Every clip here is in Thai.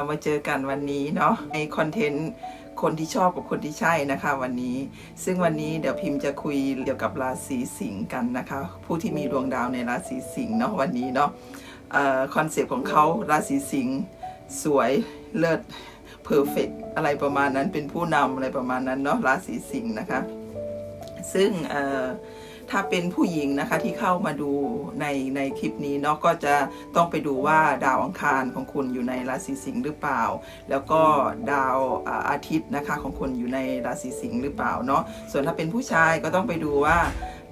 รามาเจอกันวันนี้เนาะในคอนเทนต์คนที่ชอบกับคนที่ใช่นะคะวันนี้ ซึ่งวันนี้เดี๋ยวพิมพ์จะคุยเกี่ยวกับราศีสิงห์กันนะคะ ผู้ที่มีดวงดาวในราศีสิงห์เนาะวันนี้เนาะคอนเซปต์ของเขาราศีสิงห์สวยเลิศเพอร์เฟกอะไรประมาณนั้นเป็นผู้นำอะไรประมาณนั้นเนาะราศีสิงห์นะคะ ซึ่งเถ้าเป็นผู้หญิงนะคะที่เข้ามาดูในในคลิปนี้เนาะก็จะต้องไปดูว่าดาวอังคารของคุณอยู่ในราศีสิงห์หรือเปล่า แล้วก็ดาวอาทิตย์นะคะของคุณอยู่ในราศีสิงห์หรือเปล่าเนาะส่วนถ้าเป็นผู้ชายก็ต้องไปดูว่า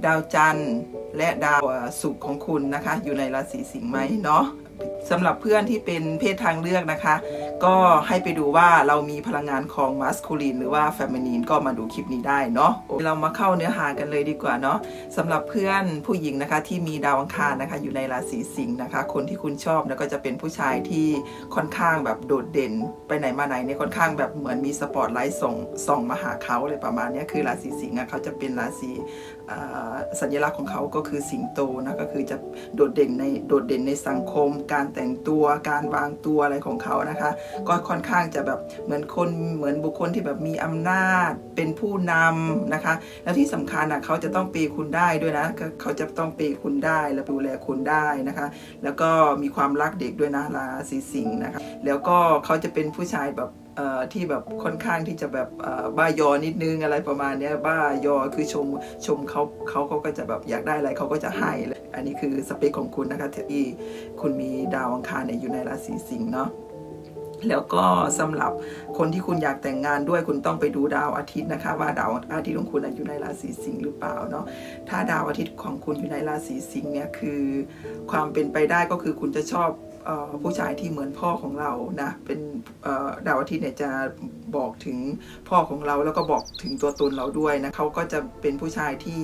ดาวจันทร์และดาวศุกร์ของคุณนะคะ อยู่ในราศีสิงห์ไหมเนาะ สำหรับเพื่อนที่เป็นเพศทางเลือกนะคะ ก็ให้ไปดูว่าเรามีพลังงานของมัสคูลินหรือว่า f ฟมินีนก็มาดูคลิปนี้ได้เนาะเรามาเข้าเนื้อหากันเลยดีกว่าเนาะสำหรับเพื่อนผู้หญิงนะคะที่มีดาวอังคารนะคะ อยู่ในราศีสิงห์นะคะ คนที่คุณชอบแล้วก็จะเป็นผู้ชายที่ค่อนข้างแบบโดดเด่น ไปไหนมาไหนเนี่ยค่อนข้างแบบเหมือนมีสปอตไลท์ส่องส่องมาหาเขาอะไรประมาณนี้คือราศีสิงห์เขาจะเป็นราศีสัญลักษณ์ของเขาก็คือสิงโตนะก็คือจะโดดเด่นในโดดเด่นในสังคมการแต่งตัวการวางตัวอะไรของเขานะคะ ก็ค่อนข้างจะแบบเหมือนคนเหมือนบุคคลที่แบบมีอำนาจเป็นผู้นำนะคะ แล้วที่สำคัญอะเขาจะต้องเปย์คุณได้ด้วยนะเขาจะต้องเปย์คุณได้และดูแลคุณได้นะคะ แล้วก็มีความรักเด็กด้วยนะราศีสิงห์นะคะ แล้วก็เขาจะเป็นผู้ชายแบบ ที่แบบค่อนข้างที่จะแบบบ้ายอนิดนึงอะไรประมาณนี้บ้ายอคือชมชมเขาเขาเขาก็จะแบบอยากได้อะไรเขาก็จะให้เลยอันนี้คือสเปคของคุณนะคะที่คุณมีดาวอังคารเนี่ยอยู่ในราศีสิงห์เนาะแล้วก็สำหรับคนที่คุณอยากแต่งงานด้วยคุณต้องไปดูดาวอาทิตย์นะคะ ว่าดาวอาทิตย์ของคุณอยู่ในราศีสิงห์หรือเปล่าเนาะถ้าดาวอาทิตย์ของคุณอยู่ในราศีสิงห์เนี่ยคือ ความเป็นไปได้ก็คือคุณจะชอบ ผู้ชายที่เหมือนพ่อของเรานะเป็นดาวอาทิตย์เนี่ยจะบอกถึงพ่อของเราแล้วก็บอกถึงตัวตนเราด้วยนะเขาก็จะเป็นผู้ชายที่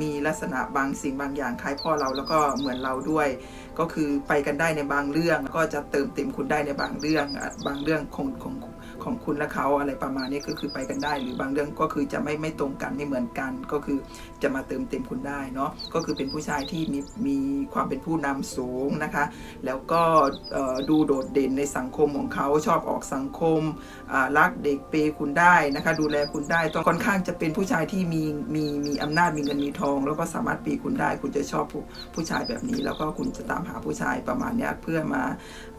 มีลักษณะบางสิ่งบางอย่างคล้ายพ่อเราแล้วก็เหมือนเราด้วย ก็คือไปกันได้ในบางเรื่องก็จะเติมเต็มคุณได้ในบางเรื่องบางเรื่องของของ ของคุณและเขาอะไรประมาณนี้ก็คือไปกันได้ หรือบางเรื่องก็คือจะไม่ไม่ตรงกันไม่เหมือนกัน ก็คือจะมาเติมเต็มคุณได้เนาะก็คือเป็นผู้ชายที่มีมีความเป็นผู้นำสูงนะคะ แล้วก็ดูโดดเด่นในสังคมของเขาชอบออกสังคมรักเด็กเปย์คุณได้นะคะ ดูแลคุณได้ต้องค่อนข้างจะเป็นผู้ชายที่มีมีมีอำนาจมีเงินมีทอง แล้วก็สามารถปย์คุณได้ คุณจะชอบผู้ผู้ชายแบบนี้ แล้วก็คุณจะตามหาผู้ชายประมาณนี้เพื่อมา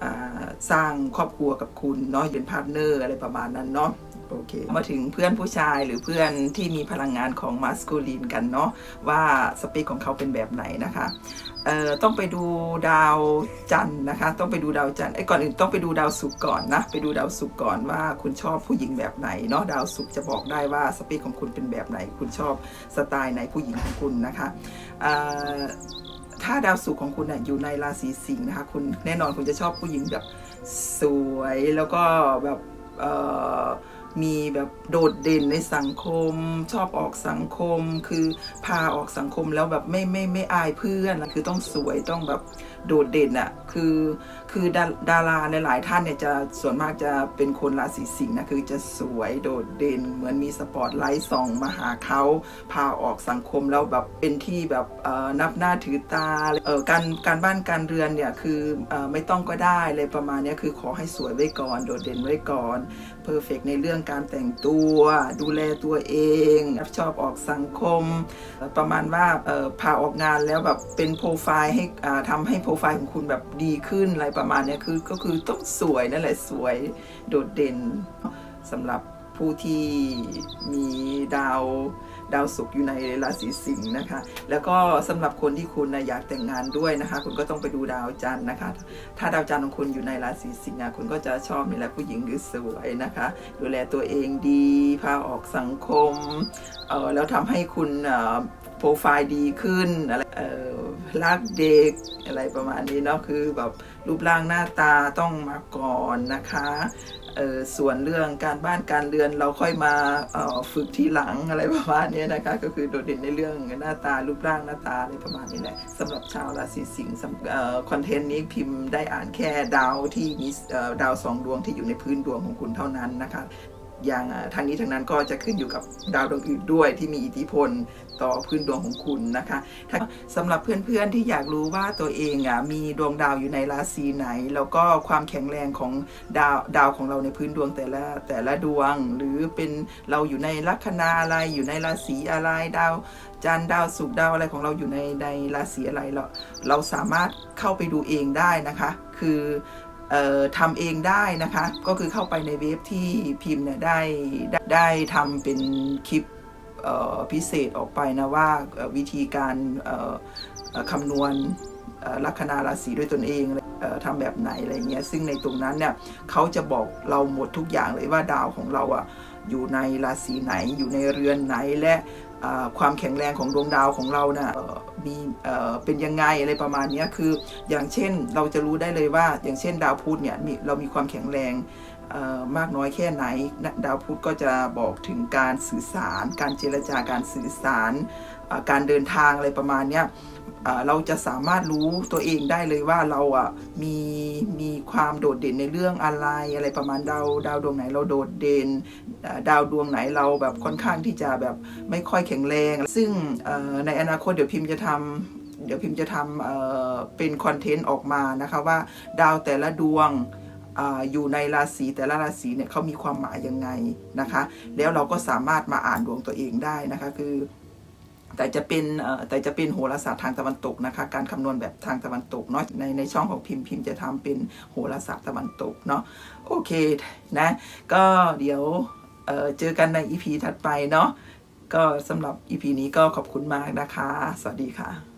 อ่าสร้างครอบครัวกับคุณเนาะเป็นพาร์ทเนอร์อะไรประมาณนั้นเนาะโอเค มาถึงเพื่อนผู้ชายหรือเพื่อนที่มีพลังงานของมัสคูลินกันเนาะว่าสเปคของเขาเป็นแบบไหนนะคะเอ่อต้องไปดูดาวจันนะคะ ต้องไปดูดาวจันไอ้ก่อนอื่นต้องไปดูดาวศุกร์ก่อนนะ ไปดูดาวศุกร์ก่อนว่าคุณชอบผู้หญิงแบบไหนเนาะดาวศุกร์จะบอกได้ว่าสเปคของคุณเป็นแบบไหน คุณชอบสไตล์ไหนผู้หญิงของคุณนะคะเอ่อถ้าดาวศุกร์ของคุณนะอยู่ในราศีสิงห์นะคะ คุณแน่นอนคุณจะชอบผู้หญิงแบบสวยแล้วก็แบบ มีแบบโดดเด่นในสังคม ชอบออกสังคม คือพาออกสังคมแล้วแบบไม่ไม่ไม่อายเพื่อน คือต้องสวยต้องแบบ โดดเด่นอะคือคือดาดาราหลายท่านเนี่ยจะส่วนมากจะเป็นคนราศีสิงห์นะคือจะสวยโดดเด่น เหมือนมีสปอตไลท์ส่องมาหาเขาพาออกสังคมแล้วแบบเป็นที่แบบนับหน้าถือตาเออการการบ้านการเรือนเนี่ยคืออไม่ต้องก็ได้เลยประมาณนี้คือขอให้สวยไว้ก่อน โดดเด่นไว้ก่อนเพอร์เฟกในเรื่องการแต่งตัว ดูแลตัวเองรับชอบออกสังคม ประมาณว่าพาออกงานแล้วแบบเป็นโปรไฟล์ให้ทำให้โปรไฟล์ของคุณแบบดีขึ้นอะไรประมาณนี้คือก็คือต้องสวยนั่นแหละสวยโดดเด่นสำหรับผู้ที่มีดาวดาวศุกร์อยู่ในราศีสิงห์นะคะ แล้วก็สำหรับคนที่คุณนะอยากแต่งงานด้วยนะคะ คุณก็ต้องไปดูดาวจันทร์นะคะ ถ้าดาวจันทร์ของคุณอยู่ในราศีสิงห์คุณก็จะชอบนี่แหละผู้หญิงหรือสวยนะคะ ดูแลตัวเองดีพาออกสังคมเออแล้วทำให้คุณ โปรไฟล์ดีขึ้นอะไรเออรักเด็กอะไรประมาณนี้เนาะคือแบบรูปร่างหน้าตาต้องมาก่อนนะคะส่วนเรื่องการบ้านการเรือนเราค่อยมาฝึกที่หลังอะไรประมาณนี้นะคะ ก็คือโดดเด่นในเรื่องหน้าตารูปร่างหน้าตาอะไรประมาณนี้แหละสำหรับชาวราศีสิงห์คอนเทนต์นี้พิมพ์ได้อ่านแค่ดาวที่มีดาวสองดวงที่อยู่ในพื้นดวงของคุณเท่านั้นนะคะ อย่างทางนี้ทางนั้นก็จะขึ้นอยู่กับดาวดวงอื่นด้วยที่มีอิทธิพลต่อพื้นดวงของคุณนะคะถ้าสำหรับเพื่อนๆที่อยากรู้ว่าตัวเองอะมีดวงดาวอยู่ในราศีไหน แล้วก็ความแข็งแรงของดาวดาวของเราในพื้นดวงแต่ละแต่ละดวง หรือเป็นเราอยู่ในลัคนาอะไรอยู่ในราศีอะไรดาวจันดาวศุกร์ดาวอะไรของเราอยู่ในในราศีอะไรเราเราสามารถเข้าไปดูเองได้นะคะ คือ ทำเองได้นะคะ ก็คือเข้าไปในเว็บที่พิมพ์เนี่ยได้ได้ได้ทำเป็นคลิปพิเศษออกไปนะว่าวิธีการคำนวณลัคนาราศีด้วยตนเองอทำแบบไหนอะไรเงี้ยซึ่งในตรงนั้นเนี่ยเขาจะบอกเราหมดทุกอย่างเลยว่าดาวของเราอะอยู่ในราศีไหนอยู่ในเรือนไหนและ ความแข็งแรงของดวงดาวของเรานะ่ะมีเป็นยังไงอะไรประมาณนี้คืออย่างเช่นเราจะรู้ได้เลยว่า อย่างเช่นดาวพุธเนี่ยเรามีความแข็งแรง มากน้อยแค่ไหน ดาวพุธก็จะบอกถึงการสื่อสาร การเจรจาการสื่อสาร การเดินทางอะไรประมาณเนี้ยเราจะสามารถรู้ตัวเองได้เลยว่าเราอะมีมีความโดดเด่นในเรื่องอะไรอะไรประมาณดาวดาวดวงไหนเราโดดเด่น ดาวดวงไหนเราแบบค่อนข้างที่จะแบบไม่ค่อยแข็งแรง ซึ่งในอนาคตเดี๋ยวพิมพ์จะทำเดี๋ยวพิมพ์จะทำเเป็นคอนเทนต์ออกมานะคะว่าดาวแต่ละดวง อยู่ในราศีแต่ละราศีเนี่ยเขามีความหมายยังไงนะคะ แล้วเราก็สามารถมาอ่านดวงตัวเองได้นะคะคือแต่จะเป็นแต่จะเป็นโหราศาสตร์ทางตะวันตกนะคะ การคำนวณแบบทางตะวันตกเนาะในในช่องของพิมพ์พิมพ์จะทำเป็นโหราศาสตร์ตะวันตกเนาะโอเคนะก็เดี๋ยวเเจอกันในอีพีถัดไปเนาะก็สำหรับอีพีนี้ก็ขอบคุณมากนะคะ สวัสดีค่ะ